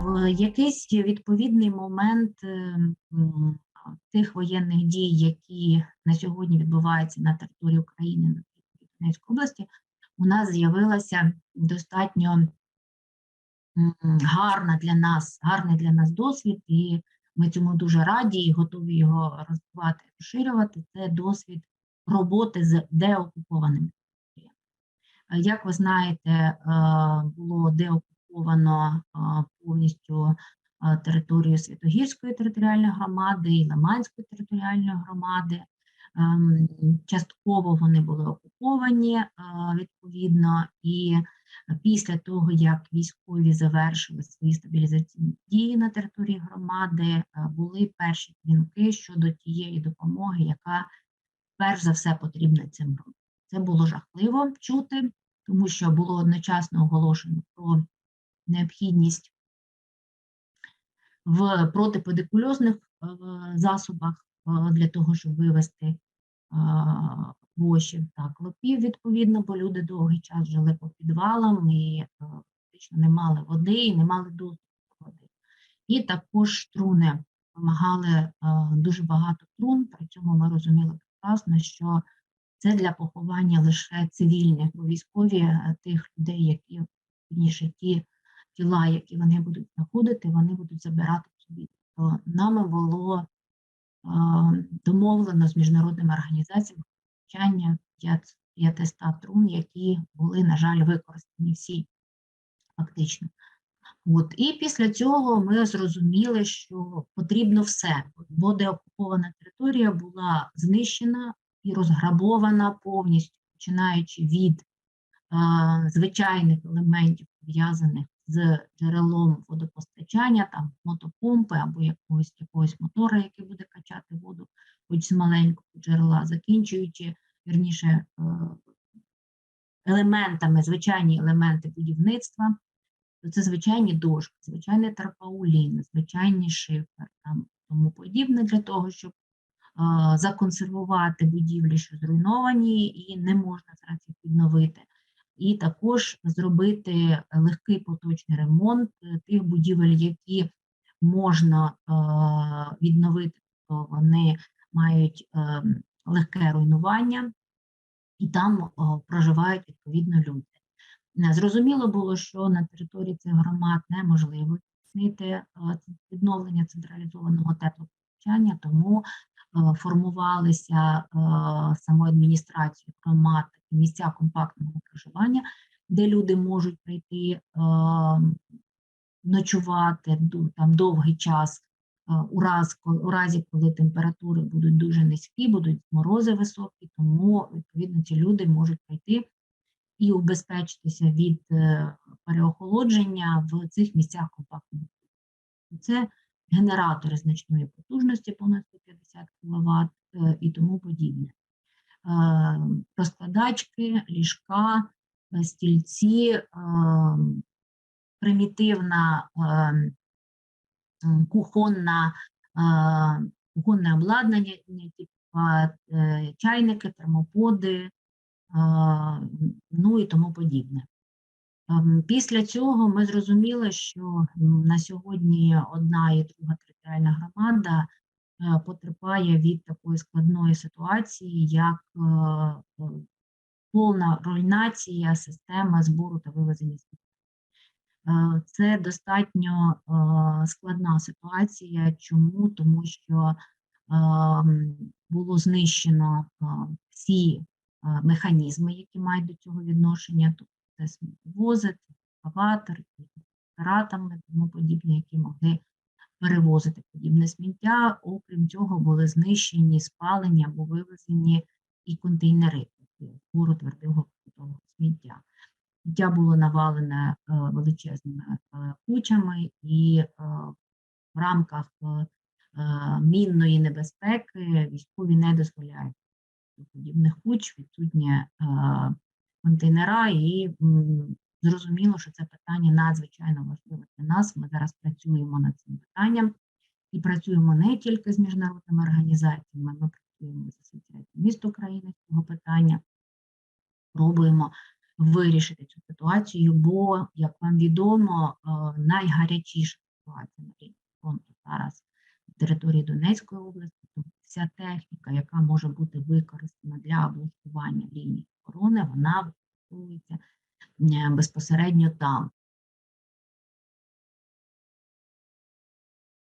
в якийсь відповідний момент е, тих воєнних дій, які на сьогодні відбуваються на території України, на Донецької області, у нас з'явилася достатньо гарна для нас, гарний для нас досвід, і ми цьому дуже раді і готові його розвивати, розширювати. Це досвід роботи з деокупованими. Е, Як ви знаєте, е, було деокуповано е, повністю територію Святогірської територіальної громади і Лиманської територіальної громади. Ем, Частково вони були окуповані відповідно, і після того, як військові завершили свої стабілізаційні дії на території громади, е, були перші дзвінки щодо тієї допомоги, яка перш за все потрібна цим. Це було жахливо чути, тому що було одночасно оголошено про необхідність в протипедикульозних е, засобах е, для того, щоб вивести е, та клопів, відповідно, бо люди довгий час жили по підвалам і фактично не мали води і не мали доступу до води. І також труни вимагали дуже багато трун, при цьому ми розуміли прекрасно, що це для поховання лише цивільних, бо військові тих людей, які вірніше, ті тіла, які вони будуть знаходити, вони будуть забирати собі. То нами було домовлено з міжнародними організаціями навчання 500 трун, які були, на жаль, використані всі фактично. От. І після цього ми зрозуміли, що потрібно все, бо деокупована територія була знищена і розграбована повністю, починаючи від е, звичайних елементів, пов'язаних з джерелом водопостачання, там мотопомпи або якогось, якогось мотора, який буде качати воду, хоч з маленького джерела, закінчуючи, вірніше, е, елементами, звичайні елементи будівництва, то це звичайні дошки, звичайний тарпаулін, звичайний шифер, там тому подібне для того, щоб е, законсервувати будівлі, що зруйновані, і не можна зараз їх відновити. І також зробити легкий поточний ремонт е, тих будівель, які можна е, відновити, то вони мають е, легке руйнування, і там е, проживають відповідно люди. Е, Зрозуміло було, що на території цих громад неможливо здійснити е, відновлення централізованого теплопостачання, тому е, формувалися е, самою адміністрацією громад такі місця компактного проживання, де люди можуть прийти е, ночувати там довгий час. е, У, раз, у разі, коли температури будуть дуже низькі, будуть морози високі, тому відповідно ці люди можуть прийти і убезпечитися від е, переохолодження в цих місцях компактного. Це генератори значної потужності, понад 150 кВт і тому подібне. Розкладачки, ліжка, е, стільці, примітивна кухонна, кухонне обладнання, е, чайники, термоподи, ну і тому подібне. Ем, Після цього ми зрозуміли, що на сьогодні одна і друга територіальна громада потерпає від такої складної ситуації, як е, е, повна руйнація системи збору та вивезення сміття. Е, Це достатньо е, складна ситуація. Чому? Тому що було знищено е, всі е, механізми, які мають до цього відношення, тобто це сміттєвози, екскаватор, каратами, тому подібне, які могли перевозити подібне сміття. Окрім цього, були знищені, спалені або вивезені і контейнери збору твердого сміття. Сміття було навалене е, величезними е, кучами, і е, в рамках мінної небезпеки військові не дозволяють подібних куч, відсутні е, контейнера, і зрозуміло, що це питання надзвичайно важливе для нас. Ми зараз працюємо над цим питанням. І працюємо не тільки з міжнародними організаціями, ми працюємо з асоціацією міст України з цього питання, пробуємо вирішити цю ситуацію, бо, як вам відомо, е, найгарячіша ситуація на лінії фронту зараз на території Донецької області, то вся техніка, яка може бути використана для облаштування лінії оборони, вона використовується безпосередньо там.